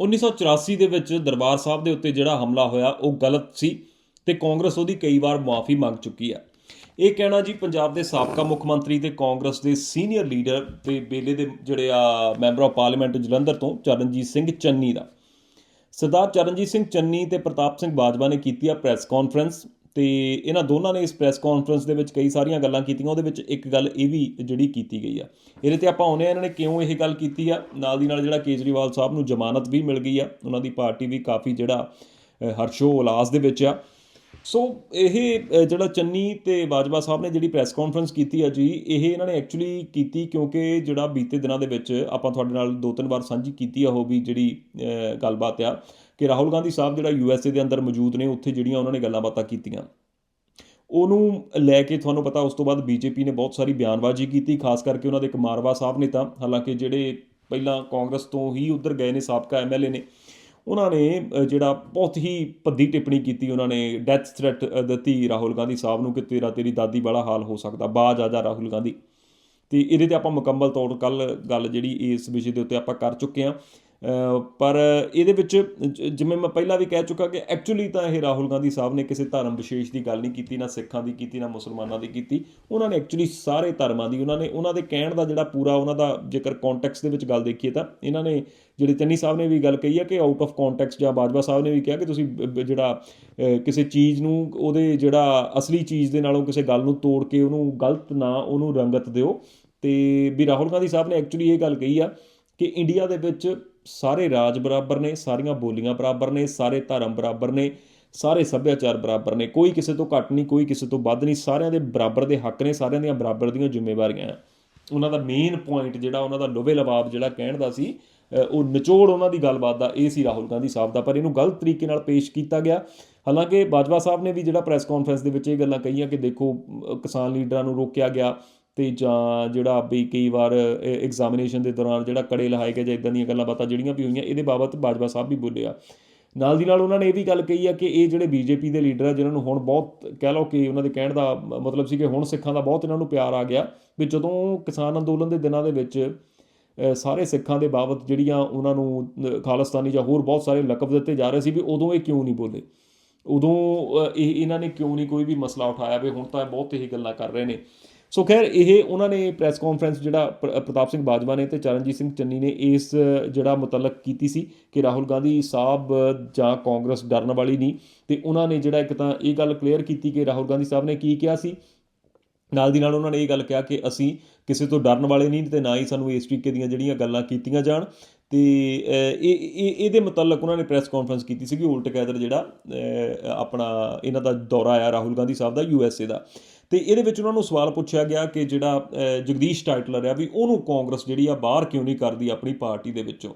1984 ਦੇ ਵਿੱਚ ਦਰਬਾਰ ਸਾਹਿਬ ਦੇ ਉੱਤੇ ਜਿਹੜਾ ਹਮਲਾ ਹੋਇਆ, ਉਹ ਗਲਤ ਸੀ ਤੇ ਕਾਂਗਰਸ ਉਹਦੀ ਕਈ ਵਾਰ ਮਾਫੀ ਮੰਗ ਚੁੱਕੀ ਆ ਇਹ ਕਹਿਣਾ ਜੀ, ਪੰਜਾਬ ਦੇ ਸਾਬਕਾ ਮੁੱਖ ਮੰਤਰੀ ਤੇ ਕਾਂਗਰਸ ਦੇ ਸੀਨੀਅਰ ਲੀਡਰ ਤੇ ਬੇਲੇ ਦੇ ਜਿਹੜੇ ਆ ਮੈਂਬਰ ਆਫ ਪਾਰਲੀਮੈਂਟ ਜਲੰਧਰ ਤੋਂ ਚਰਨਜੀਤ ਸਿੰਘ ਚੰਨੀ ਦਾ। ਸਰਦਾਰ ਚਰਨਜੀਤ ਸਿੰਘ ਚੰਨੀ ਤੇ ਪ੍ਰਤਾਪ ਸਿੰਘ ਬਾਜਵਾ ਨੇ ਕੀਤੀ ਆ ਪ੍ਰੈਸ ਕਾਨਫਰੰਸ। ਤੇ ਇਹਨਾਂ ਦੋਨਾਂ ਨੇ ਇਸ ਪ੍ਰੈਸ ਕਾਨਫਰੰਸ ਦੇ ਵਿੱਚ ਕਈ ਸਾਰੀਆਂ ਗੱਲਾਂ ਕੀਤੀਆਂ, ਉਹਦੇ ਵਿੱਚ ਇੱਕ ਗੱਲ ਇਹ ਵੀ ਜਿਹੜੀ ਕੀਤੀ ਗਈ ਆ। ਇਹਦੇ ਤੇ ਆਪਾਂ ਆਉਨੇ ਆ ਇਹਨਾਂ ਨੇ ਕਿਉਂ ਇਹ ਗੱਲ ਕੀਤੀ ਆ? ਨਾਲ ਦੀ ਨਾਲ ਜਿਹੜਾ ਕੇਜਰੀਵਾਲ ਸਾਹਿਬ ਨੂੰ ਜ਼ਮਾਨਤ ਵੀ ਮਿਲ ਗਈ ਆ, ਉਹਨਾਂ ਦੀ ਪਾਰਟੀ ਵੀ ਕਾਫੀ ਜਿਹੜਾ ਹਰਸ਼ੋ ਉਲਾਸ ਦੇ ਵਿੱਚ ਆ। ਸੋ ਇਹ ਜਿਹੜਾ ਚੰਨੀ ਤੇ ਬਾਜਵਾ ਸਾਹਿਬ ਨੇ ਜਿਹੜੀ ਪ੍ਰੈਸ ਕਾਨਫਰੰਸ ਕੀਤੀ ਆ ਜੀ, ਇਹ ਇਹਨਾਂ ਨੇ ਐਕਚੁਅਲੀ ਕੀਤੀ ਕਿਉਂਕਿ ਜਿਹੜਾ ਬੀਤੇ ਦਿਨਾਂ ਦੇ ਵਿੱਚ ਆਪਾਂ ਤੁਹਾਡੇ ਨਾਲ ਦੋ ਤਿੰਨ ਵਾਰ ਸਾਂਝੀ ਕੀਤੀ ਆ ਉਹ ਵੀ ਜਿਹੜੀ ਗੱਲਬਾਤ ਆ ਕਿ ਰਾਹੁਲ ਗਾਂਧੀ ਸਾਹਿਬ ਜਿਹੜਾ ਯੂਐਸਏ ਦੇ ਅੰਦਰ ਮੌਜੂਦ ਨੇ, ਉੱਥੇ ਜਿਹੜੀਆਂ ਉਹਨਾਂ ਨੇ ਗੱਲਾਂ ਬਾਤਾਂ ਕੀਤੀਆਂ। ਉਹਨੂੰ ਲੈ ਕੇ ਤੁਹਾਨੂੰ ਪਤਾ ਉਸ ਤੋਂ ਬਾਅਦ ਬੀਜੇਪੀ ਨੇ ਬਹੁਤ ਸਾਰੀ ਬਿਆਨਬਾਜ਼ੀ ਕੀਤੀ, ਖਾਸ ਕਰਕੇ ਉਹਨਾਂ ਦੇ ਇੱਕ ਮਾਰਵਾ ਸਾਹਿਬ ਨੇ ਤਾਂ, ਹਾਲਾਂਕਿ ਜਿਹੜੇ ਪਹਿਲਾਂ ਕਾਂਗਰਸ ਤੋਂ ਹੀ ਉੱਧਰ ਗਏ ਨੇ, ਸਾਬਕਾ ਐਮਐਲਏ ਨੇ ਉਹਨਾਂ ਨੇ ਜਿਹੜਾ ਬਹੁਤ ਹੀ ਭੱਦੀ ਟਿੱਪਣੀ ਕੀਤੀ ਉਹਨਾਂ ਨੇ ਡੈਥ ਥ੍ਰੈਟ ਦਿੱਤੀ ਰਾਹੁਲ ਗਾਂਧੀ ਸਾਹਿਬ ਨੂੰ ਕਿ ਤੇਰਾ ਤੇਰੀ ਦਾਦੀ ਵਾਲਾ ਹਾਲ ਹੋ ਸਕਦਾ, ਬਾਜ ਆ ਜਾ ਰਾਹੁਲ ਗਾਂਧੀ। ਤੇ ਇਹਦੇ ਤੇ ਆਪਾਂ ਮੁਕੰਮਲ ਤੌਰ ਕੱਲ ਗੱਲ ਜਿਹੜੀ ਇਸ ਵਿਸ਼ੇ ਦੇ ਉੱਤੇ ਆਪਾਂ ਕਰ ਚੁੱਕੇ ਹਾਂ। ਪਰ ਇਹਦੇ ਵਿੱਚ ਜਿਵੇਂ ਮੈਂ ਪਹਿਲਾਂ ਵੀ ਕਹਿ ਚੁੱਕਾ ਕਿ ਐਕਚੁਅਲੀ ਤਾਂ ਇਹ ਰਾਹੁਲ ਗਾਂਧੀ ਸਾਹਿਬ ਨੇ ਕਿਸੇ ਧਰਮ ਵਿਸ਼ੇਸ਼ ਦੀ ਗੱਲ ਨਹੀਂ ਕੀਤੀ, ਨਾ ਸਿੱਖਾਂ ਦੀ ਕੀਤੀ, ਨਾ ਮੁਸਲਮਾਨਾਂ ਦੀ ਕੀਤੀ। ਉਹਨਾਂ ਨੇ ਐਕਚੁਅਲੀ ਸਾਰੇ ਧਰਮਾਂ ਦੀ, ਉਹਨਾਂ ਨੇ, ਉਹਨਾਂ ਦੇ ਕਹਿਣ ਦਾ ਜਿਹੜਾ ਪੂਰਾ ਉਹਨਾਂ ਦਾ ਜੇਕਰ ਕੰਟੈਕਸਟ ਦੇ ਵਿੱਚ ਗੱਲ ਦੇਖੀਏ ਤਾਂ ਇਹਨਾਂ ਨੇ ਜਿਹੜੇ ਚੰਨੀ ਸਾਹਿਬ ਨੇ ਵੀ ਗੱਲ ਕਹੀ ਹੈ ਕਿ ਆਊਟ ਆਫ ਕੰਟੈਕਸਟ ਜਾਂ ਬਾਜਵਾ ਸਾਹਿਬ ਨੇ ਵੀ ਕਿਹਾ ਕਿ ਤੁਸੀਂ ਜਿਹੜਾ ਕਿਸੇ ਚੀਜ਼ ਨੂੰ, ਉਹਦੇ ਜਿਹੜਾ ਅਸਲੀ ਚੀਜ਼ ਦੇ ਨਾਲੋਂ ਕਿਸੇ ਗੱਲ ਨੂੰ ਤੋੜ ਕੇ ਉਹਨੂੰ ਗਲਤ ਨਾ ਉਹਨੂੰ ਰੰਗਤ ਦਿਓ। ਤੇ ਵੀ ਰਾਹੁਲ ਗਾਂਧੀ ਸਾਹਿਬ ਨੇ ਐਕਚੁਅਲੀ ਇਹ ਗੱਲ ਕਹੀ ਆ ਕਿ ਇੰਡੀਆ ਦੇ ਵਿੱਚ ਸਾਰੇ ਰਾਜ ਬਰਾਬਰ ਨੇ, ਸਾਰੀਆਂ ਬੋਲੀਆਂ ਬਰਾਬਰ ਨੇ, ਸਾਰੇ ਧਰਮ ਬਰਾਬਰ ਨੇ, ਸਾਰੇ ਸੱਭਿਆਚਾਰ ਬਰਾਬਰ ਨੇ, ਕੋਈ ਕਿਸੇ ਤੋਂ ਘੱਟ ਨਹੀਂ, ਕੋਈ ਕਿਸੇ ਤੋਂ ਵੱਧ ਨਹੀਂ, ਸਾਰਿਆਂ ਦੇ ਬਰਾਬਰ ਦੇ ਹੱਕ ਨੇ, ਸਾਰਿਆਂ ਦੀਆਂ ਬਰਾਬਰ ਦੀਆਂ ਜ਼ਿੰਮੇਵਾਰੀਆਂ ਆ। ਉਹਨਾਂ ਦਾ ਮੇਨ ਪੁਆਇੰਟ ਜਿਹੜਾ ਉਹਨਾਂ ਦਾ ਲੋਵੇ ਲਵਾਬ ਜਿਹੜਾ ਕਹਿਣ ਦਾ ਸੀ ਉਹ ਨਿਚੋੜ ਉਹਨਾਂ ਦੀ ਗੱਲਬਾਤ ਦਾ ਇਹ ਸੀ ਰਾਹੁਲ ਗਾਂਧੀ ਸਾਹਿਬ ਦਾ, ਪਰ ਇਹਨੂੰ ਗਲਤ ਤਰੀਕੇ ਨਾਲ ਪੇਸ਼ ਕੀਤਾ ਗਿਆ। ਹਾਲਾਂਕਿ ਬਾਜਵਾ ਸਾਹਿਬ ਨੇ ਵੀ ਜਿਹੜਾ ਪ੍ਰੈਸ ਕਾਨਫਰੰਸ ਦੇ ਵਿੱਚ ਇਹ ਗੱਲਾਂ ਕਹੀਆਂ ਕਿ ਦੇਖੋ ਕਿਸਾਨ ਲੀਡਰਾਂ ਨੂੰ ਰੋਕਿਆ ਗਿਆ ਅਤੇ ਜਾਂ ਜਿਹੜਾ ਵੀ ਕਈ ਵਾਰ ਐਗਜ਼ਾਮੀਨੇਸ਼ਨ ਦੇ ਦੌਰਾਨ ਜਿਹੜਾ ਕੜੇ ਲਹਾਏ ਗਏ ਜਾਂ ਇਦਾਂ ਦੀਆਂ ਗੱਲਾਂ ਬਾਤਾਂ ਜਿਹੜੀਆਂ ਵੀ ਹੋਈਆਂ ਇਹਦੇ ਬਾਬਤ ਬਾਜਵਾ ਸਾਹਿਬ ਵੀ ਬੋਲੇ ਆ ਨਾਲ ਦੀ ਨਾਲ ਉਹਨਾਂ ਨੇ ਇਹ ਵੀ ਗੱਲ ਕਹੀ ਆ ਕਿ ਇਹ ਜਿਹੜੇ ਬੀਜੇਪੀ ਦੇ ਲੀਡਰ ਆ ਜਿਨ੍ਹਾਂ ਨੂੰ ਹੁਣ ਬਹੁਤ ਕਹਿ ਲਓ ਕਿ ਉਹਨਾਂ ਦੇ ਕਹਿਣ ਦਾ ਮਤਲਬ ਸੀ ਕਿ ਹੁਣ ਸਿੱਖਾਂ ਦਾ ਬਹੁਤ ਇਹਨਾਂ ਨੂੰ ਪਿਆਰ ਆ ਗਿਆ ਵੀ ਜਦੋਂ ਕਿਸਾਨ ਅੰਦੋਲਨ ਦੇ ਦਿਨਾਂ ਦੇ ਵਿੱਚ ਸਾਰੇ ਸਿੱਖਾਂ ਦੇ ਬਾਬਤ ਜਿਹੜੀਆਂ ਉਹਨਾਂ ਨੂੰ ਅ, ਖਾਲਿਸਤਾਨੀ ਜਾਂ ਹੋਰ ਬਹੁਤ ਸਾਰੇ ਲਕਬ ਦਿੱਤੇ ਜਾ ਰਹੇ ਸੀ ਵੀ ਉਦੋਂ ਇਹ ਕਿਉਂ ਨਹੀਂ ਬੋਲੇ? ਉਦੋਂ ਇਹ ਇਹਨਾਂ ਨੇ ਕਿਉਂ ਨਹੀਂ ਕੋਈ ਵੀ ਮਸਲਾ ਉਠਾਇਆ ਵੀ ਹੁਣ ਤਾਂ ਬਹੁਤ ਇਹੀ ਗੱਲਾਂ ਕਰ ਰਹੇ ਨੇ? ਸੋ ਖੈਰ, ਇਹ ਉਹਨਾਂ ਨੇ ਪ੍ਰੈਸ ਕਾਨਫਰੰਸ ਜਿਹੜਾ ਪ੍ਰ- ਪ੍ਰਤਾਪ ਸਿੰਘ ਬਾਜਵਾ ਨੇ ਤੇ ਚਰਨਜੀਤ ਸਿੰਘ ਚੰਨੀ ਨੇ ਇਸ ਜਿਹੜਾ ਮੁਤਲਕ ਕੀਤੀ ਸੀ ਕਿ ਰਾਹੁਲ ਗਾਂਧੀ ਸਾਹਿਬ ਜਾਂ ਕਾਂਗਰਸ ਡਰਨ ਵਾਲੀ ਨਹੀਂ। ਤੇ ਉਹਨਾਂ ਨੇ ਜਿਹੜਾ ਇੱਕ ਤਾਂ ਇਹ ਗੱਲ ਕਲੀਅਰ ਕੀਤੀ ਕਿ ਰਾਹੁਲ ਗਾਂਧੀ ਸਾਹਿਬ ਨੇ ਕੀ ਕਿਹਾ ਸੀ। ਨਾਲ ਦੀ ਨਾਲ ਉਹਨਾਂ ਨੇ ਇਹ ਗੱਲ ਕਿਹਾ ਕਿ ਅਸੀਂ ਕਿਸੇ ਤੋਂ ਡਰਨ ਵਾਲੇ ਨਹੀਂ ਤੇ ਨਾ ਹੀ ਸਾਨੂੰ ਇਸ ਤਰੀਕੇ ਦੀਆਂ ਜਿਹੜੀਆਂ ਗੱਲਾਂ ਕੀਤੀਆਂ ਜਾਣ। ਤੇ ਇਹ ਇਹ, ਇਹਦੇ ਮੁਤਲਕ ਉਹਨਾਂ ਨੇ ਪ੍ਰੈਸ ਕਾਨਫਰੰਸ ਕੀਤੀ ਸੀ ਕਿ ਉਲਟ ਕੈਦਰ ਜਿਹੜਾ ਆਪਣਾ ਇਹਨਾਂ ਦਾ ਦੌਰਾ ਆਇਆ ਰਾਹੁਲ ਗਾਂਧੀ ਸਾਹਿਬ ਦਾ ਯੂਐਸਏ ਦਾ। ਤੇ ਇਹਦੇ ਵਿੱਚ ਉਹਨਾਂ ਨੂੰ ਸਵਾਲ ਪੁੱਛਿਆ ਗਿਆ ਕਿ ਜਿਹੜਾ ਜਗਦੀਸ਼ ਟਾਈਟਲਰ ਆ ਵੀ ਉਹਨੂੰ ਕਾਂਗਰਸ ਜਿਹੜੀ ਆ ਬਾਹਰ ਕਿਉਂ ਨਹੀਂ ਕਰਦੀ ਆਪਣੀ ਪਾਰਟੀ ਦੇ ਵਿੱਚੋਂ?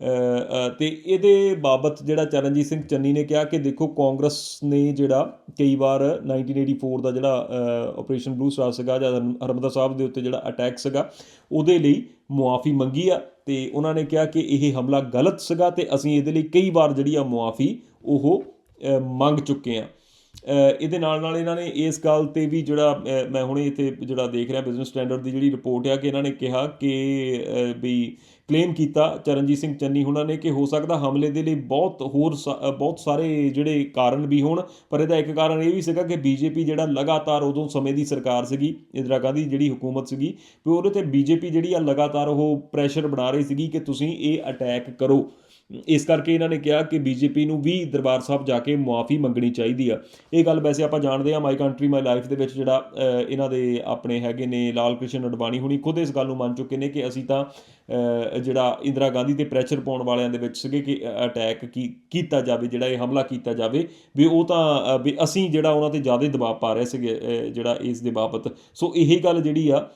ਅ, ਤੇ ਇਹਦੇ ਬਾਬਤ ਜਿਹੜਾ ਚਰਨਜੀਤ ਸਿੰਘ ਚੰਨੀ ਨੇ ਕਿਹਾ ਕਿ ਦੇਖੋ ਕਾਂਗਰਸ ਨੇ ਜਿਹੜਾ ਕਈ ਵਾਰ 1984 ਦਾ ਜਿਹੜਾ ਆਪਰੇਸ਼ਨ ਬਲੂ ਸਟਾਰ ਸੀਗਾ ਜਾਂ ਹਰਮਦਰ ਸਾਹਿਬ ਦੇ ਉੱਤੇ ਜਿਹੜਾ ਅਟੈਕ ਸੀਗਾ ਉਹਦੇ ਲਈ ਮੁਆਫੀ ਮੰਗੀ ਆ ਤੇ ਉਹਨਾਂ ਨੇ ਕਿਹਾ ਕਿ ਇਹ ਹਮਲਾ ਗਲਤ ਸੀਗਾ ਤੇ ਅਸੀਂ ਇਹਦੇ ਲਈ ਕਈ ਵਾਰ ਜਿਹੜੀ ਆ ਮੁਆਫੀ ਉਹ ਮੰਗ ਚੁੱਕੇ ਆ। ਇਹਦੇ ਨਾਲ ਨਾਲ ਇਹਨਾਂ ਨੇ ਇਸ ਗੱਲ ਤੇ ਵੀ ਜਿਹੜਾ ਮੈਂ ਹੁਣੇ ਇੱਥੇ ਜਿਹੜਾ ਦੇਖ ਰਿਹਾ ਬਿਜ਼ਨਸ ਸਟੈਂਡਰਡ ਦੀ ਜਿਹੜੀ ਰਿਪੋਰਟ ਆ ਕਿ ਇਹਨਾਂ ਨੇ ਕਿਹਾ ਕਿ ਅ, ਵੀ ਕਲੇਮ ਕੀਤਾ ਚਰਨਜੀਤ ਸਿੰਘ ਚੰਨੀ ਉਹਨਾਂ ਨੇ ਕਿ ਹੋ ਸਕਦਾ ਹਮਲੇ ਦੇ ਲਈ ਬਹੁਤ ਹੋਰ ਸਾ- ਬਹੁਤ ਸਾਰੇ ਜਿਹੜੇ ਕਾਰਨ ਵੀ ਹੋਣ ਪਰ ਇਹਦਾ ਇੱਕ ਕਾਰਨ ਇਹ ਵੀ ਸੀਗਾ ਕਿ ਬੀਜੇਪੀ ਜਿਹੜਾ ਲਗਾਤਾਰ ਉਦੋਂ ਸਮੇਂ ਦੀ ਸਰਕਾਰ ਸੀਗੀ ਇੰਦਰਾ ਗਾਂਧੀ ਜਿਹੜੀ ਹਕੂਮਤ ਸੀਗੀ ਵੀ ਉਹਦੇ ਤੇ ਬੀਜੇਪੀ ਜਿਹੜੀ ਆ ਲਗਾਤਾਰ ਉਹ ਪ੍ਰੈਸ਼ਰ ਬਣਾ ਰਹੀ ਸੀਗੀ ਕਿ ਤੁਸੀਂ ਇਹ ਅਟੈਕ ਕਰੋ। ਇਸ ਕਰਕੇ ਇਹਨਾਂ ਨੇ ਕਿਹਾ ਕਿ ਬੀਜੇਪੀ ਨੂੰ ਵੀ ਦਰਬਾਰ ਸਾਹਿਬ ਜਾ ਕੇ ਮੁਆਫੀ ਮੰਗਣੀ ਚਾਹੀਦੀ ਆ। ਇਹ ਗੱਲ ਵੈਸੇ ਆਪਾਂ ਜਾਣਦੇ ਆ ਮਾਈ ਕੰਟਰੀ ਮਾਈ ਲਾਈਫ ਦੇ ਵਿੱਚ ਜਿਹੜਾ ਇਹਨਾਂ ਦੇ ਆਪਣੇ ਹੈਗੇ ਨੇ ਲਾਲ ਕ੍ਰਿਸ਼ਨ ਅਡਵਾਣੀ ਹੁਣੀ ਖੁਦ ਇਸ ਗੱਲ ਨੂੰ ਮੰਨ ਚੁੱਕੇ ਨੇ ਕਿ ਅਸੀਂ ਤਾਂ ਜਿਹੜਾ ਇੰਦਰਾ ਗਾਂਧੀ ਤੇ ਪ੍ਰੈਸ਼ਰ ਪਾਉਣ ਵਾਲਿਆਂ ਦੇ ਵਿੱਚ ਸੀਗੇ ਕਿ ਅਟੈਕ ਕੀ, ਕੀਤਾ ਜਾਵੇ, ਜਿਹੜਾ ਇਹ ਹਮਲਾ ਕੀਤਾ ਜਾਵੇ, ਵੀ ਉਹ ਤਾਂ ਵੀ ਅਸੀਂ ਜਿਹੜਾ ਉਹਨਾਂ ਤੇ ਜ਼ਿਆਦਾ ਦਬਾਅ ਪਾ ਰਹੇ ਸੀਗੇ ਜਿਹੜਾ ਇਸ ਦੇ ਬਾਬਤ। ਸੋ ਇਹੀ ਗੱਲ ਜਿਹੜੀ ਆ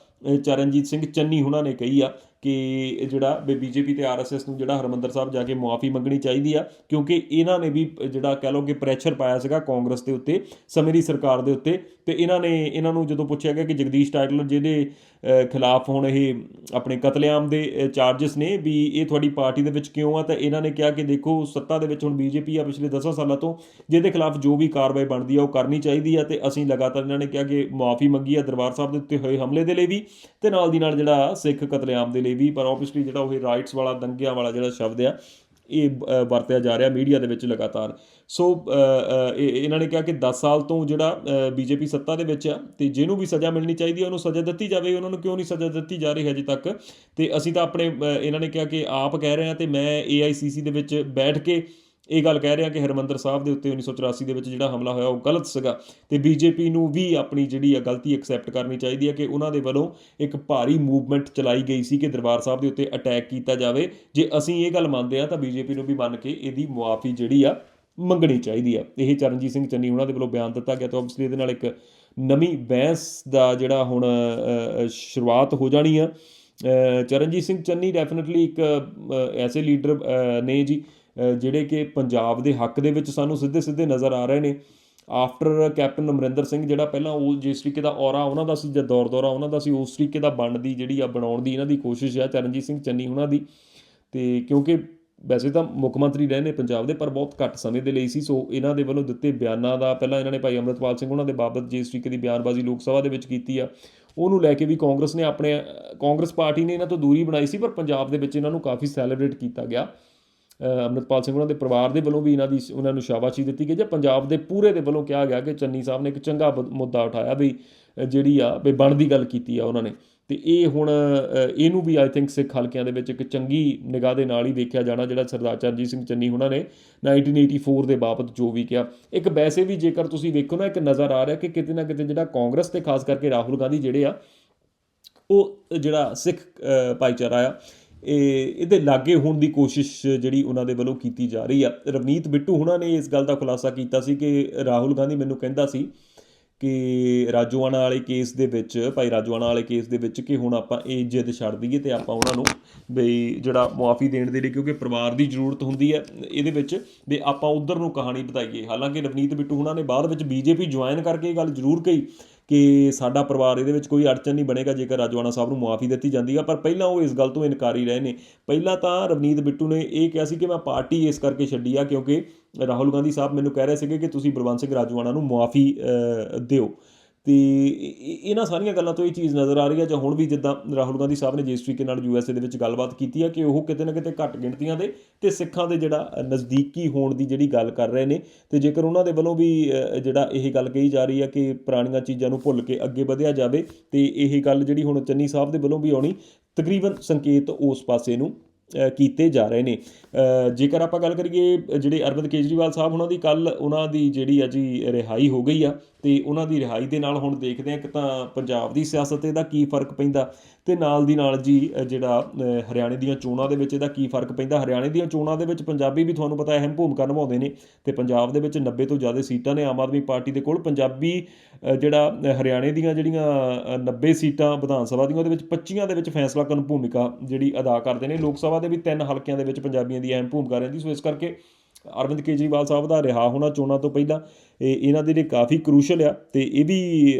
ਚਰਨਜੀਤ ਸਿੰਘ ਚੰਨੀ ਹੁਣਾਂ ਨੇ ਕਹੀ ਆ ਕਿ ਜਿਹੜਾ ਬੀਜੇਪੀ ਤੇ ਆਰਐਸਐਸ ਨੂੰ ਜਿਹੜਾ ਹਰਮੰਦਰ ਸਾਹਿਬ ਜਾ ਕੇ ਮੁਆਫੀ ਮੰਗਣੀ ਚਾਹੀਦੀ ਆ, ਕਿਉਂਕਿ ਇਹਨਾਂ ਨੇ ਵੀ ਜਿਹੜਾ ਕਹਿ ਲਓ ਕਿ ਪ੍ਰੈਸ਼ਰ ਪਾਇਆ ਸੀਗਾ ਕਾਂਗਰਸ ਦੇ ਉੱਤੇ, ਸਮੇਂ ਦੀ ਸਰਕਾਰ ਦੇ ਉੱਤੇ, ਤੇ ਇਹਨਾਂ ਨੇ ਇਹਨਾਂ ਨੂੰ ਜਦੋਂ ਪੁੱਛਿਆ ਗਿਆ ਕਿ ਜਗਦੀਸ਼ ਟਾਈਟਲਰ ਜਿਹਦੇ ਖਿਲਾਫ ਹੁਣ ਇਹ ਆਪਣੇ ਕਤਲੇਆਮ ਦੇ ਚਾਰजेस ਨੇ ਵੀ ਇਹ ਤੁਹਾਡੀ ਪਾਰਟੀ ਦੇ ਵਿੱਚ ਕਿਉਂ ਆ, ਤਾਂ ਇਹਨਾਂ ਨੇ ਕਿਹਾ ਕਿ ਦੇਖੋ ਸੱਤਾ ਦੇ ਵਿੱਚ ਹੁਣ ਬੀਜੇਪੀ ਆ ਪਿਛਲੇ 10 ਸਾਲਾਂ ਤੋਂ, ਜਿਹਦੇ ਖਿਲਾਫ ਜੋ ਵੀ ਕਾਰਵਾਈ ਬਣਦੀ ਆ ਉਹ ਕਰਨੀ ਚਾਹੀਦੀ ਆ, ਤੇ ਅਸੀਂ ਲਗਾਤਾਰ ਇਹਨਾਂ ਨੇ ਕਿਹਾ ਕਿ ਮੁਆਫੀ ਮੰਗੀ ਆ ਦਰਬਾਰ ਸਾਹਿਬ ਦੇ ਉੱਤੇ ਹੋਏ ਹਮਲੇ ਦੇ ਲਈ ਵੀ, ਤੇ ਨਾਲ ਦੀ ਨਾਲ ਜਿਹੜਾ ਸਿੱਖ ਕਤਲੇਆਮ ਦੇ ਲਈ ਵੀ ਪਰ ਆਬਵੀਅਸਲੀ ਜਿਹੜਾ ਉਹ ਰਾਈਟਸ ਵਾਲਾ, ਦੰਗਿਆਂ ਵਾਲਾ ਜਿਹੜਾ ਸ਼ਬਦ ਆ, ਇਹ ਵਰਤਿਆ ਜਾ ਰਿਹਾ ਮੀਡੀਆ ਦੇ ਵਿੱਚ ਲਗਾਤਾਰ। ਸੋ ਇਹਨਾਂ ਨੇ ਕਿਹਾ ਕਿ 10 ਸਾਲ ਤੋਂ ਜਿਹੜਾ ਬੀਜੇਪੀ ਸੱਤਾ ਦੇ ਵਿੱਚ ਆ, ਤੇ ਜਿਹਨੂੰ ਵੀ ਸਜ਼ਾ ਮਿਲਣੀ ਚਾਹੀਦੀ ਹੈ ਉਹਨੂੰ ਸਜ਼ਾ ਦਿੱਤੀ ਜਾਵੇ। ਉਹਨਾਂ ਨੂੰ ਕਿਉਂ ਨਹੀਂ ਸਜ਼ਾ ਦਿੱਤੀ ਜਾ ਰਹੀ ਹਜੇ ਤੱਕ? ਤੇ ਅਸੀਂ ਤਾਂ ਆਪਣੇ ਇਹਨਾਂ ਨੇ ਕਿਹਾ ਕਿ ਆਪ ਕਹਿ ਰਹੇ ਹਾਂ ਤੇ ਮੈਂ AICC ਦੇ ਵਿੱਚ ਬੈਠ ਕੇ ਇਹ ਗੱਲ ਕਹਿ ਰਿਹਾ ਕਿ ਹਰਮੰਦਰ ਸਾਹਿਬ ਦੇ ਉੱਤੇ 1984 ਦੇ ਵਿੱਚ ਜਿਹੜਾ ਹਮਲਾ ਹੋਇਆ ਉਹ ਗਲਤ ਸੀਗਾ ਤੇ ਬੀਜੇਪੀ ਨੂੰ ਵੀ ਆਪਣੀ ਜਿਹੜੀ ਆ ਗਲਤੀ ਐਕਸੈਪਟ ਕਰਨੀ ਚਾਹੀਦੀ ਹੈ ਕਿ ਉਹਨਾਂ ਦੇ ਵੱਲੋਂ ਇੱਕ ਭਾਰੀ ਮੂਵਮੈਂਟ ਚਲਾਈ ਗਈ ਸੀ ਕਿ ਦਰਬਾਰ ਸਾਹਿਬ ਦੇ ਉੱਤੇ ਅਟੈਕ ਕੀਤਾ ਜਾਵੇ। ਜੇ ਅਸੀਂ ਇਹ ਗੱਲ ਮੰਨਦੇ ਆ ਤਾਂ ਬੀਜੇਪੀ ਨੂੰ ਵੀ ਮੰਨ ਕੇ ਇਹਦੀ ਮੁਆਫੀ ਜਿਹੜੀ ਆ ਮੰਗਣੀ ਚਾਹੀਦੀ ਆ। ਇਹ ਚਰਨਜੀਤ ਸਿੰਘ ਚੰਨੀ ਉਹਨਾਂ ਦੇ ਵੱਲੋਂ ਬਿਆਨ ਦਿੱਤਾ ਗਿਆ ਤਾਂ ਆਬਵੀਅਸਲੀ ਇਹਦੇ ਨਾਲ ਇੱਕ ਨਵੀਂ ਬਹਿਸ ਦਾ ਜਿਹੜਾ ਹੁਣ ਸ਼ੁਰੂਆਤ ਹੋ ਜਾਣੀ ਆ। ਚਰਨਜੀਤ ਸਿੰਘ ਚੰਨੀ ਡੈਫੀਨਿਟਲੀ ਇੱਕ ਐਸੇ ਲੀਡਰ ਨੇ ਜੀ ਜਿਹੜੇ ਕਿ ਪੰਜਾਬ ਦੇ ਹੱਕ ਦੇ ਵਿੱਚ ਸਾਨੂੰ ਸਿੱਧੇ ਸਿੱਧੇ ਨਜ਼ਰ ਆ ਰਹੇ ਨੇ। ਆਫਟਰ ਕੈਪਟਨ ਅਮਰਿੰਦਰ ਸਿੰਘ ਜਿਹੜਾ ਪਹਿਲਾਂ ਉਹ ਜਿਸ ਤਰੀਕੇ ਦਾ ਔਰਾ ਉਹਨਾਂ ਦਾ ਸੀ ਜਾਂ ਦੌਰ ਦੌਰਾ ਉਹਨਾਂ ਦਾ ਸੀ, ਉਸ ਤਰੀਕੇ ਦਾ ਬਣਨ ਦੀ ਜਿਹੜੀ ਆ ਬਣਾਉਣ ਦੀ ਇਹਨਾਂ ਦੀ ਕੋਸ਼ਿਸ਼ ਆ, ਚਰਨਜੀਤ ਸਿੰਘ ਚੰਨੀ ਉਹਨਾਂ ਦੀ। ਤੇ ਕਿਉਂਕਿ ਵੈਸੇ ਤਾਂ ਮੁੱਖ ਮੰਤਰੀ ਰਹੇ ਨੇ ਪੰਜਾਬ ਦੇ, ਪਰ ਬਹੁਤ ਘੱਟ ਸਮੇਂ ਦੇ ਲਈ ਸੀ। ਸੋ ਇਹਨਾਂ ਦੇ ਵੱਲੋਂ ਦਿੱਤੇ ਬਿਆਨਾਂ ਦਾ ਪਹਿਲਾਂ ਇਹਨਾਂ ਨੇ ਭਾਈ ਅੰਮ੍ਰਿਤਪਾਲ ਸਿੰਘ ਉਹਨਾਂ ਦੇ ਬਾਬਤ ਜਿਸ ਤਰੀਕੇ ਦੀ ਬਿਆਨਬਾਜ਼ੀ ਲੋਕ ਸਭਾ ਦੇ ਵਿੱਚ ਕੀਤੀ ਆ, ਉਹਨੂੰ ਲੈ ਕੇ ਵੀ ਕਾਂਗਰਸ ਨੇ ਆਪਣੇ, ਕਾਂਗਰਸ ਪਾਰਟੀ ਨੇ ਇਹਨਾਂ ਤੋਂ ਦੂਰੀ ਬਣਾਈ ਸੀ, ਪਰ ਪੰਜਾਬ ਦੇ ਵਿੱਚ ਇਹਨਾਂ ਨੂੰ ਕਾਫੀ ਸੈਲੀਬ੍ਰੇਟ ਕੀਤਾ ਗਿਆ। ਅੰਮ੍ਰਿਤਪਾਲ ਸਿੰਘ ਉਹਨਾਂ ਦੇ ਪਰਿਵਾਰ ਦੇ ਵੱਲੋਂ ਵੀ ਇਹਨਾਂ ਦੀ ਉਹਨਾਂ ਨੂੰ ਸ਼ਾਬਾਸ਼ੀ ਦਿੱਤੀ ਗਈ ਜਾਂ ਪੰਜਾਬ ਦੇ ਪੂਰੇ ਦੇ ਵੱਲੋਂ ਕਿਹਾ ਗਿਆ ਕਿ ਚੰਨੀ ਸਾਹਿਬ ਨੇ ਇੱਕ ਚੰਗਾ ਬ- ਮੁੱਦਾ ਉਠਾਇਆ ਵੀ ਜਿਹੜੀ ਆ ਵੀ ਬਣਦੀ ਗੱਲ ਕੀਤੀ ਆ ਉਹਨਾਂ ਨੇ। ਤੇ ਇਹ ਹੁਣ ਇਹਨੂੰ ਵੀ ਆਈ ਥਿੰਕ ਸਿੱਖ ਹਲਕਿਆਂ ਦੇ ਵਿੱਚ ਇੱਕ ਚੰਗੀ ਨਿਗਾਹ ਦੇ ਨਾਲ ਹੀ ਵੇਖਿਆ ਜਾਣਾ ਜਿਹੜਾ ਸਰਦਾਰ ਚਰਨਜੀਤ ਸਿੰਘ ਚੰਨੀ ਉਹਨਾਂ ਨੇ 1984 ਦੇ ਬਾਬਤ ਜੋ ਵੀ ਕਿਹਾ। ਇੱਕ ਵੈਸੇ ਵੀ ਜੇਕਰ ਤੁਸੀਂ ਵੇਖੋ ਨਾ, ਇੱਕ ਨਜ਼ਰ ਆ ਰਿਹਾ ਕਿ ਕਿਤੇ ਨਾ ਕਿਤੇ ਜਿਹੜਾ ਕਾਂਗਰਸ ਤੇ ਖਾਸ ਕਰਕੇ ਰਾਹੁਲ ਗਾਂਧੀ ਜਿਹੜੇ ਆ, ਉਹ ਜਿਹੜਾ ਸਿੱਖ ਭਾਈਚਾਰਾ ਆ ਇਹਦੇ ਲਾਗੇ ਹੋਣ ਦੀ ਕੋਸ਼ਿਸ਼ ਜਿਹੜੀ ਉਹਨਾਂ ਦੇ ਵੱਲੋਂ ਕੀਤੀ ਜਾ ਰਹੀ ਆ। ਰਵਨੀਤ ਬਿੱਟੂ ਹੁਣਾਂ ਨੇ ਇਸ ਗੱਲ ਦਾ ਖੁਲਾਸਾ ਕੀਤਾ ਸੀ ਕਿ ਰਾਹੁਲ ਗਾਂਧੀ ਮੈਨੂੰ ਕਹਿੰਦਾ ਸੀ ਕਿ ਰਾਜੋਆਣਾ ਵਾਲੇ ਕੇਸ ਦੇ ਵਿੱਚ, ਭਾਈ ਰਾਜੋਆਣਾ ਵਾਲੇ ਕੇਸ ਦੇ ਵਿੱਚ ਕਿ ਹੁਣ ਆਪਾਂ ਇਹ ਜਿੱਦ ਛੱਡ ਦਈਏ ਤੇ ਆਪਾਂ ਉਹਨਾਂ ਨੂੰ ਬਈ ਜਿਹੜਾ ਮੁਆਫੀ ਦੇਣ ਦੇ ਲਈ ਕਿਉਂਕਿ ਪਰਿਵਾਰ ਦੀ ਜ਼ਰੂਰਤ ਹੁੰਦੀ ਹੈ, ਇਹਦੇ ਵਿੱਚ ਵੀ ਆਪਾਂ ਉਧਰ ਨੂੰ ਕਹਾਣੀ ਵਧਾਈਏ। ਹਾਲਾਂਕਿ ਰਵਨੀਤ ਬਿੱਟੂ ਹੁਣਾਂ ਨੇ ਬਾਅਦ ਵਿੱਚ ਬੀਜੇਪੀ ਜੁਆਇਨ ਕਰਕੇ ਇਹ ਗੱਲ ਜ਼ਰੂਰ ਕਹੀ ਕਿ ਸਾਡਾ ਪਰਿਵਾਰ ਇਹਦੇ ਵਿੱਚ ਕੋਈ ਅੜਚਨ ਨਹੀਂ ਬਣੇਗਾ, ਜੇਕਰ ਰਾਜਵਾਨਾ ਸਾਹਿਬ ਨੂੰ ਮੁਆਫੀ ਦਿੱਤੀ ਜਾਂਦੀ ਆ। ਪਰ ਪਹਿਲਾਂ ਉਹ ਇਸ ਗੱਲ ਤੋਂ ਇਨਕਾਰੀ ਰਹੇ ਨੇ। ਪਹਿਲਾਂ ਤਾਂ ਰਵਨੀਤ ਬਿੱਟੂ ਨੇ ਇਹ ਕਿਹਾ ਸੀ ਕਿ ਮੈਂ ਪਾਰਟੀ ਇਸ ਕਰਕੇ ਛੱਡੀ ਆ, ਕਿਉਂਕਿ ਰਾਹੁਲ ਗਾਂਧੀ ਸਾਹਿਬ ਮੈਨੂੰ ਕਹਿ ਰਹੇ ਸੀਗੇ ਕਿ ਤੁਸੀਂ ਬਲਵੰਤ ਸਿੰਘ ਰਾਜਵਾਨਾ ਨੂੰ ਮੁਆਫੀ ਦਿਓ। ਤੇ ਇਹ- ਇਹਨਾਂ ਸਾਰੀਆਂ ਗੱਲਾਂ ਤੋਂ ਇਹ ਚੀਜ਼ ਨਜ਼ਰ ਆ ਰਹੀ ਹੈ, ਜਾਂ ਹੁਣ ਵੀ ਜਿੱਦਾਂ ਰਾਹੁਲ ਗਾਂਧੀ ਸਾਹਿਬ ਨੇ ਜਿਸ ਤਰੀਕੇ ਨਾਲ ਯੂਐਸਏ ਦੇ ਵਿੱਚ ਗੱਲਬਾਤ ਕੀਤੀ ਹੈ ਕਿ ਉਹ ਕਿਤੇ ਨਾ ਕਿਤੇ ਘੱਟ ਗਿਣਤੀਆਂ ਦੇ ਤੇ ਸਿੱਖਾਂ ਦੇ ਜਿਹੜਾ ਨਜ਼ਦੀਕੀ ਹੋਣ ਦੀ ਜਿਹੜੀ ਗੱਲ ਕਰ ਰਹੇ ਨੇ। ਤੇ ਜੇਕਰ ਉਹਨਾਂ ਦੇ ਵੱਲੋਂ ਵੀ ਜਿਹੜਾ ਇਹ ਗੱਲ ਕਹੀ ਜਾ ਰਹੀ ਹੈ ਕਿ ਪੁਰਾਣੀਆਂ ਚੀਜ਼ਾਂ ਨੂੰ ਭੁੱਲ ਕੇ ਅੱਗੇ ਵਧਿਆ ਜਾਵੇ, ਤੇ ਇਹ ਗੱਲ ਜਿਹੜੀ ਹੁਣ ਚੰਨੀ ਸਾਹਿਬ ਦੇ ਵੱਲੋਂ ਵੀ ਆਉਣੀ ਤਕਰੀਬਨ ਸੰਕੇਤ ਉਸ ਪਾਸੇ ਨੂੰ ਕੀਤੇ ਜਾ ਰਹੇ ਨੇ। ਜੇਕਰ ਆਪਾਂ ਗੱਲ ਕਰੀਏ ਜਿਹੜੇ ਅਰਵਿੰਦ ਕੇਜਰੀਵਾਲ ਸਾਹਿਬ, ਉਹਨਾਂ ਦੀ ਕੱਲ ਉਹਨਾਂ ਦੀ ਜਿਹੜੀ ਆ ਜੀ ਰਿਹਾਈ ਹੋ ਗਈ ਆ ਤੇ ਉਹਨਾਂ ਦੀ ਰਿਹਾਈ ਦੇ ਨਾਲ ਹੁਣ ਦੇਖਦੇ ਹਾਂ ਕਿ ਤਾਂ ਪੰਜਾਬ ਦੀ ਸਿਆਸਤ ਇਹਦਾ ਕੀ ਫ਼ਰਕ ਪੈਂਦਾ ਤੇ ਨਾਲ ਦੀ ਨਾਲ ਜੀ ਜਿਹੜਾ ਹਰਿਆਣੇ ਦੀਆਂ ਚੋਣਾਂ ਦੇ ਵਿੱਚ ਇਹਦਾ ਕੀ ਫ਼ਰਕ ਪੈਂਦਾ। ਹਰਿਆਣੇ ਦੀਆਂ ਚੋਣਾਂ ਦੇ ਵਿੱਚ ਪੰਜਾਬੀ ਵੀ ਤੁਹਾਨੂੰ ਪਤਾ ਅਹਿਮ ਭੂਮਿਕਾ ਨਿਭਾਉਂਦੇ ਨੇ ਤੇ ਪੰਜਾਬ ਦੇ ਵਿੱਚ 90 ਤੋਂ ਜ਼ਿਆਦਾ ਸੀਟਾਂ ਨੇ ਆਮ ਆਦਮੀ ਪਾਰਟੀ ਦੇ ਕੋਲ। ਪੰਜਾਬੀ ਜਿਹੜਾ ਹਰਿਆਣੇ ਦੀਆਂ ਜਿਹੜੀਆਂ ਅ, 90 ਸੀਟਾਂ ਵਿਧਾਨ ਸਭਾ ਦੀਆਂ ਉਹਦੇ ਵਿੱਚ 25 ਦੇ ਵਿੱਚ ਫੈਸਲਾ ਕਰਨ ਭੂਮਿਕਾ ਜਿਹੜੀ ਅਦਾ ਕਰਦੇ ਨੇ। ਲੋਕ ਸਭਾ ਦੇ ਵੀ ਤਿੰਨ ਹਲਕਿਆਂ ਦੇ ਵਿੱਚ ਪੰਜਾਬੀਆਂ ਦੀ ਅਹਿਮ ਭੂਮਿਕਾ ਰਹਿੰਦੀ। ਸੋ ਇਸ ਕਰਕੇ ਅਰਵਿੰਦ ਕੇਜਰੀਵਾਲ ਸਾਹਿਬ ਦਾ ਰਿਹਾ ਹੋਣਾ ਚੋਣਾਂ ਤੋਂ ਪਹਿਲਾਂ, ਇਹ ਇਹਨਾਂ ਦੇ ਲਈ ਕਾਫੀ ਕਰੂਸ਼ਲ ਆ, ਤੇ ਇਹ ਵੀ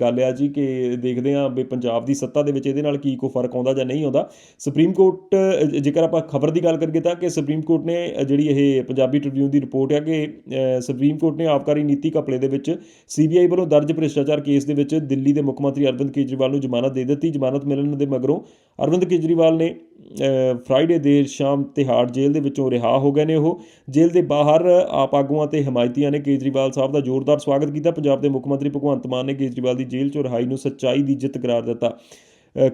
ਗੱਲ ਆ ਜੀ ਕਿ ਦੇਖਦੇ ਆ ਵੀ ਪੰਜਾਬ ਦੀ ਸੱਤਾ ਦੇ ਵਿੱਚ ਇਹਦੇ ਨਾਲ ਕੀ ਕੋ ਫ਼ਰਕ ਆਉਂਦਾ ਜਾਂ ਨਹੀਂ ਆਉਂਦਾ। ਸੁਪਰੀਮ ਕੋਰਟ ਜੇਕਰ ਆਪਾਂ ਖਬਰ ਦੀ ਗੱਲ ਕਰੀਏ ਤਾਂ ਕਿ ਸੁਪਰੀਮ ਕੋਰਟ ਨੇ ਜਿਹੜੀ ਇਹ ਪੰਜਾਬੀ ਟ੍ਰਿਬਿਊਨ ਦੀ ਰਿਪੋਰਟ ਆ ਕਿ ਸੁਪਰੀਮ ਕੋਰਟ ਨੇ ਆਬਕਾਰੀ ਨੀਤੀ ਘਪਲੇ ਦੇ ਵਿੱਚ ਸੀਬੀਆਈ ਵੱਲੋਂ ਦਰਜ ਭ੍ਰਿਸ਼ਟਾਚਾਰ ਕੇਸ ਦੇ ਵਿੱਚ ਦਿੱਲੀ ਦੇ ਮੁੱਖ ਮੰਤਰੀ ਅਰਵਿੰਦ ਕੇਜਰੀਵਾਲ ਨੂੰ ਜ਼ਮਾਨਤ ਦੇ ਦਿੱਤੀ, ਜ਼ਮਾਨਤ ਮਿਲਣ ਦੇ ਮਗਰੋਂ ਅਰਵਿੰਦ ਕੇਜਰੀਵਾਲ ਨੇ ਫਰਾਈਡੇ ਦੇਰ ਸ਼ਾਮ ਤਿਹਾੜ ਜੇਲ੍ਹ ਦੇ ਵਿੱਚੋਂ ਰਿਹਾ ਹੋ ਗਏ ਨੇ ਉਹ। ਜੇਲ੍ਹ ਦੇ ਬਾਹਰ ਆਪ ਆਗੂਆਂ ਤੇ ਹਮਾਇਤੀਆਂ ਨੇ ਕੇਜਰੀਵਾਲ ਸਾਹਿਬ ਦਾ ਜ਼ੋਰਦਾਰ ਸਵਾਗਤ ਕੀਤਾ। ਪੰਜਾਬ ਦੇ ਮੁੱਖ ਮੰਤਰੀ ਭਗਵੰਤ ਮਾਨ ਨੇ ਕੇਜਰੀਵਾਲ ਦੀ ਜੇਲ੍ਹ ਚੋਂ ਰਿਹਾਈ ਨੂੰ ਸੱਚਾਈ ਦੀ ਜਿੱਤ ਕਰਾਰ ਦਿੱਤਾ।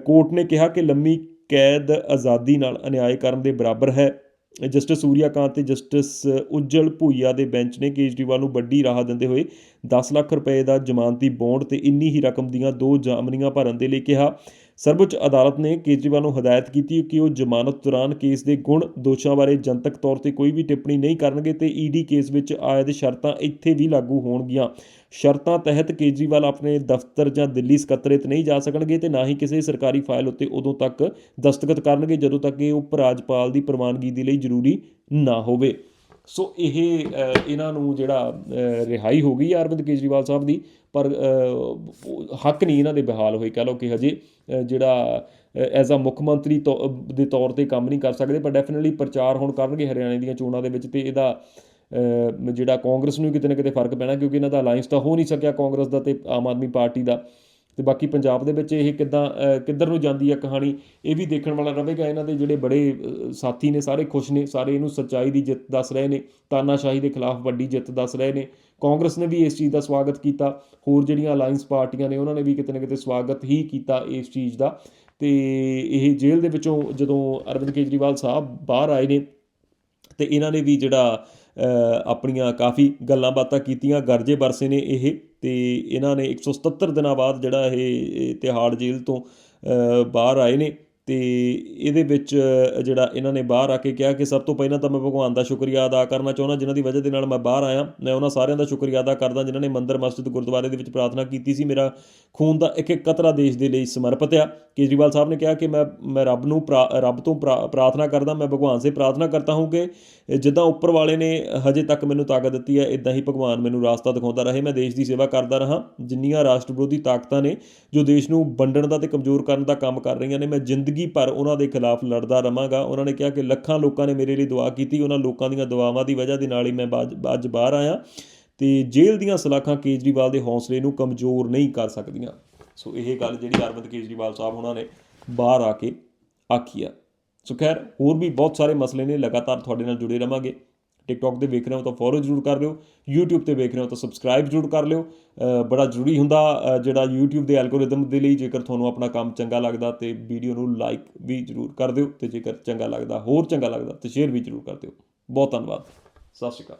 ਕੋਰਟ ਨੇ ਕਿਹਾ ਕਿ ਲੰਮੀ ਕੈਦ ਆਜ਼ਾਦੀ ਨਾਲ ਅਨਿਆਏ ਕਰਨ ਦੇ ਬਰਾਬਰ ਹੈ। ਜਸਟਿਸ ਸੂਰਿਆਕਾਂਤ ਤੇ ਜਸਟਿਸ ਉਜਲ ਭੂਈਆ ਦੇ ਬੈਂਚ ਨੇ ਕੇਜਰੀਵਾਲ ਨੂੰ ਵੱਡੀ ਰਾਹਤ ਦਿੰਦੇ ਹੋਏ 10 ਲੱਖ ਰੁਪਏ ਦਾ ਜ਼ਮਾਨਤੀ ਬੌਂਡ ਤੇ ਇੰਨੀ ਹੀ ਰਕਮ ਦੀਆਂ ਦੋ ਜਾਮਨੀਆਂ ਭਰਨ ਦੇ ਲਈ ਕਿਹਾ। ਸਰਵਉੱਚ ਅਦਾਲਤ ਨੇ ਕੇਜਰੀਵਾਲ ਨੂੰ ਹਦਾਇਤ ਕੀਤੀ ਕਿ ਉਹ ਜ਼ਮਾਨਤ ਦੌਰਾਨ ਕੇਸ ਦੇ ਗੁਣ ਦੋਸ਼ਾਂ ਬਾਰੇ ਜਨਤਕ ਤੌਰ ਤੇ ਕੋਈ ਵੀ ਟਿੱਪਣੀ ਨਹੀਂ ਕਰਨਗੇ ਤੇ ਈਡੀ ਕੇਸ ਵਿੱਚ ਆਇਦ ਸ਼ਰਤਾਂ ਇੱਥੇ ਵੀ ਲਾਗੂ ਹੋਣਗੀਆਂ। ਸ਼ਰਤਾਂ ਤਹਿਤ ਕੇਜਰੀਵਾਲ ਆਪਣੇ ਦਫ਼ਤਰ ਜਾਂ ਦਿੱਲੀ ਸਕੱਤਰੇਤ ਨਹੀਂ ਜਾ ਸਕਣਗੇ ਤੇ ਨਾ ਹੀ ਕਿਸੇ ਸਰਕਾਰੀ ਫਾਈਲ ਉੱਤੇ ਉਦੋਂ ਤੱਕ ਦਸਤਖਤ ਕਰਨਗੇ, ਜਦੋਂ ਤੱਕ ਇਹ ਉਪ ਰਾਜਪਾਲ ਦੀ ਪ੍ਰਵਾਨਗੀ ਦੇ ਲਈ ਜ਼ਰੂਰੀ ਨਾ ਹੋਵੇ। ਸੋ ਇਹ ਇਹਨਾਂ ਨੂੰ ਜਿਹੜਾ ਰਿਹਾਈ ਹੋ ਗਈ ਹੈ ਅਰਵਿੰਦ ਕੇਜਰੀਵਾਲ ਸਾਹਿਬ ਦੀ, ਪਰ ਹੱਕ ਨਹੀਂ ਇਹਨਾਂ ਦੇ ਬਹਾਲ ਹੋਏ। ਕਹ ਲਓ ਕਿ ਹਜੇ ਜਿਹੜਾ ਐਜ਼ ਅ ਮੁੱਖ ਮੰਤਰੀ ਤੌ- ਦੇ ਤੌਰ ਤੇ ਕੰਮ ਨਹੀਂ ਕਰ ਸਕਦੇ, ਪਰ ਡੈਫੀਨਿਟਲੀ ਪ੍ਰਚਾਰ ਹੁਣ ਕਰਨਗੇ ਹਰਿਆਣੇ ਦੀਆਂ ਚੋਣਾਂ ਦੇ ਵਿੱਚ ਤੇ ਇਹਦਾ ਜਿਹੜਾ ਕਾਂਗਰਸ ਨੂੰ ਕਿਤੇ ਨਾ ਕਿਤੇ ਫ਼ਰਕ ਪੈਣਾ, ਕਿਉਂਕਿ ਇਹਨਾਂ ਦਾ ਅਲਾਈਅੰਸ ਤਾਂ ਹੋ ਨਹੀਂ ਸਕਿਆ ਕਾਂਗਰਸ ਦਾ ਤੇ ਆਮ ਆਦਮੀ ਪਾਰਟੀ ਦਾ। ਅਤੇ ਬਾਕੀ ਪੰਜਾਬ ਦੇ ਵਿੱਚ ਇਹ ਕਿੱਦਾਂ ਕਿੱਧਰ ਨੂੰ ਜਾਂਦੀ ਹੈ ਕਹਾਣੀ, ਇਹ ਵੀ ਦੇਖਣ ਵਾਲਾ ਰਹੇਗਾ। ਇਹਨਾਂ ਦੇ ਜਿਹੜੇ ਬੜੇ ਸਾਥੀ ਨੇ, ਸਾਰੇ ਖੁਸ਼ ਨੇ, ਸਾਰੇ ਇਹਨੂੰ ਸੱਚਾਈ ਦੀ ਜਿੱਤ ਦੱਸ ਰਹੇ ਨੇ, ਤਾਨਾਸ਼ਾਹੀ ਦੇ ਖਿਲਾਫ ਵੱਡੀ ਜਿੱਤ ਦੱਸ ਰਹੇ ਨੇ। ਕਾਂਗਰਸ ਨੇ ਵੀ ਇਸ ਚੀਜ਼ ਦਾ ਸਵਾਗਤ ਕੀਤਾ, ਹੋਰ ਜਿਹੜੀਆਂ ਅਲਾਈਅੰਸ ਪਾਰਟੀਆਂ ਨੇ, ਉਹਨਾਂ ਨੇ ਵੀ ਕਿਤੇ ਨਾ ਕਿਤੇ ਸਵਾਗਤ ਹੀ ਕੀਤਾ ਇਸ ਚੀਜ਼ ਦਾ। ਤੇ ਇਹ ਜੇਲ੍ਹ ਦੇ ਵਿੱਚੋਂ ਜਦੋਂ ਅਰਵਿੰਦ ਕੇਜਰੀਵਾਲ ਸਾਹਿਬ ਬਾਹਰ ਆਏ ਨੇ, ਤੇ ਇਹਨਾਂ ਨੇ ਵੀ ਜਿਹੜਾ ਆਪਣੀਆਂ ਕਾਫੀ ਗੱਲਾਂ ਬਾਤਾਂ ਕੀਤੀਆਂ, ਗਰਜੇ ਬਰਸੇ ਨੇ ਇਹ। ਤੇ ਇਹਨਾਂ ਨੇ 177 ਦਿਨਾਂ ਬਾਅਦ ਜਿਹੜਾ ਇਹ ਤਿਹਾੜ ਜੇਲ੍ਹ ਤੋਂ ਬਾਹਰ ਆਏ ਨੇ ਤੇ ਇਹਦੇ ਵਿੱਚ ਜਿਹੜਾ ਇਹਨਾਂ ਨੇ ਬਾਹਰ ਆ ਕੇ ਕਿਹਾ ਕਿ ਸਭ ਤੋਂ ਪਹਿਲਾਂ ਤਾਂ ਮੈਂ ਭਗਵਾਨ ਦਾ ਸ਼ੁਕਰੀਆ ਅਦਾ ਕਰਨਾ ਚਾਹੁੰਦਾ, ਜਿਨ੍ਹਾਂ ਦੀ ਵਜ੍ਹਾ ਦੇ ਨਾਲ ਮੈਂ ਬਾਹਰ ਆਇਆ। ਮੈਂ ਉਹਨਾਂ ਸਾਰਿਆਂ ਦਾ ਸ਼ੁਕਰੀਆ ਅਦਾ ਕਰਦਾ, ਜਿਨ੍ਹਾਂ ਨੇ ਮੰਦਰ, ਮਸਜਿਦ, ਗੁਰਦੁਆਰੇ ਦੇ ਵਿੱਚ ਪ੍ਰਾਰਥਨਾ ਕੀਤੀ ਸੀ। ਮੇਰਾ ਖੂਨ ਦਾ ਇੱਕ ਇੱਕ ਕਤਰਾ ਦੇਸ਼ ਦੇ ਲਈ ਸਮਰਪਿਤ ਆ। ਕੇਜਰੀਵਾਲ ਸਾਹਿਬ ਨੇ ਕਿਹਾ ਕਿ ਮੈਂ ਮੈਂ ਰੱਬ ਨੂੰ ਪ੍ਰਾ- ਰੱਬ ਤੋਂ ਪ੍ਰਾ- ਪ੍ਰਾਰਥਨਾ ਕਰਦਾ, ਮੈਂ ਭਗਵਾਨ ਸੇ ਪ੍ਰਾਰਥਨਾ ਕਰਤਾ ਹੂੰ ਕਿ ਜਿੱਦਾਂ ਉੱਪਰ ਵਾਲੇ ਨੇ ਹਜੇ ਤੱਕ ਮੈਨੂੰ ਤਾਕਤ ਦਿੱਤੀ ਹੈ ਇਦਾਂ ਹੀ ਭਗਵਾਨ ਮੈਨੂੰ ਰਾਸਤਾ ਦਿਖਾਉਂਦਾ ਰਹੇ। ਮੈਂ ਦੇਸ਼ ਦੀ ਸੇਵਾ ਕਰਦਾ ਰਹਾ। ਜਿੰਨੀਆਂ ਰਾਸ਼ਟਰ ਵਿਰੋਧੀ ਤਾਕਤਾਂ ਨੇ, ਜੋ ਦੇਸ਼ ਨੂੰ ਵੰਡਣ ਦਾ ਤੇ ਕਮਜ਼ੋਰ ਕਰਨ ਦਾ ਕੰਮ ਕਰ ਰਹੀਆਂ ਨੇ, ਮੈਂ ਜ਼ਿੰਦਗੀ ਭਰ ਉਹਨਾਂ ਦੇ ਖਿਲਾਫ ਲੜਦਾ ਰਵਾਂਗਾ ਉਹਨਾਂ ਨੇ ਕਿਹਾ ਕਿ ਲੱਖਾਂ ਲੋਕਾਂ ਨੇ ਮੇਰੇ ਲਈ ਦੁਆ ਕੀਤੀ। ਉਹਨਾਂ ਲੋਕਾਂ ਦੀਆਂ ਦੁਆਵਾਂ ਦੀ ਵਜ੍ਹਾ ਦੇ ਨਾਲ ਹੀ ਮੈਂ ਬਾਜ- ਅੱਜ ਬਾਹਰ ਆਇਆ। ਤੇ ਜੇਲ੍ਹ ਦੀਆਂ ਸਲਾਖਾਂ ਕੇਜਰੀਵਾਲ ਦੇ ਹੌਸਲੇ ਨੂੰ ਕਮਜ਼ੋਰ ਨਹੀਂ ਕਰ ਸਕਦੀਆਂ। ਸੋ ਇਹ ਗੱਲ ਜਿਹੜੀ ਅਰਵਿੰਦ ਕੇਜਰੀਵਾਲ ਸਾਹਿਬ ਉਹਨਾਂ ਨੇ ਬਾਹਰ ਆ ਕੇ ਆਖੀ ਆ। ਸੋ ਖੈਰ, ਹੋਰ ਵੀ ਬਹੁਤ ਸਾਰੇ ਮਸਲੇ ਨੇ, ਲਗਾਤਾਰ ਤੁਹਾਡੇ ਨਾਲ ਜੁੜੇ ਰਵਾਂਗੇ ਟਿਕਟੌਕ ਤੇ ਵੇਖ ਰਹੇ ਹੋ ਤਾਂ ਫੋਲੋ ਜ਼ਰੂਰ ਕਰ ਲਿਓ। YouTube ਤੇ ਵੇਖ ਰਹੇ ਹੋ ਤਾਂ ਸਬਸਕ੍ਰਾਈਬ ਜ਼ਰੂਰ ਕਰ ਲਿਓ। ਬੜਾ ਜ਼ਰੂਰੀ ਹੁੰਦਾ ਜਿਹੜਾ YouTube ਦੇ ਐਲਗੋਰਿਦਮ ਦੇ ਲਈ ਜੇਕਰ ਤੁਹਾਨੂੰ ਆਪਣਾ ਕੰਮ ਚੰਗਾ ਲੱਗਦਾ ਤੇ ਵੀਡੀਓ ਨੂੰ ਲਾਈਕ ਵੀ ਜ਼ਰੂਰ ਕਰ ਦਿਓ ਤੇ ਜੇਕਰ ਚੰਗਾ ਲੱਗਦਾ, ਹੋਰ ਚੰਗਾ ਲੱਗਦਾ ਤੇ ਸ਼ੇਅਰ ਵੀ ਜ਼ਰੂਰ ਕਰ ਦਿਓ। ਬਹੁਤ ਧੰਨਵਾਦ। ਸਤਿ ਸ਼੍ਰੀ ਅਕਾਲ।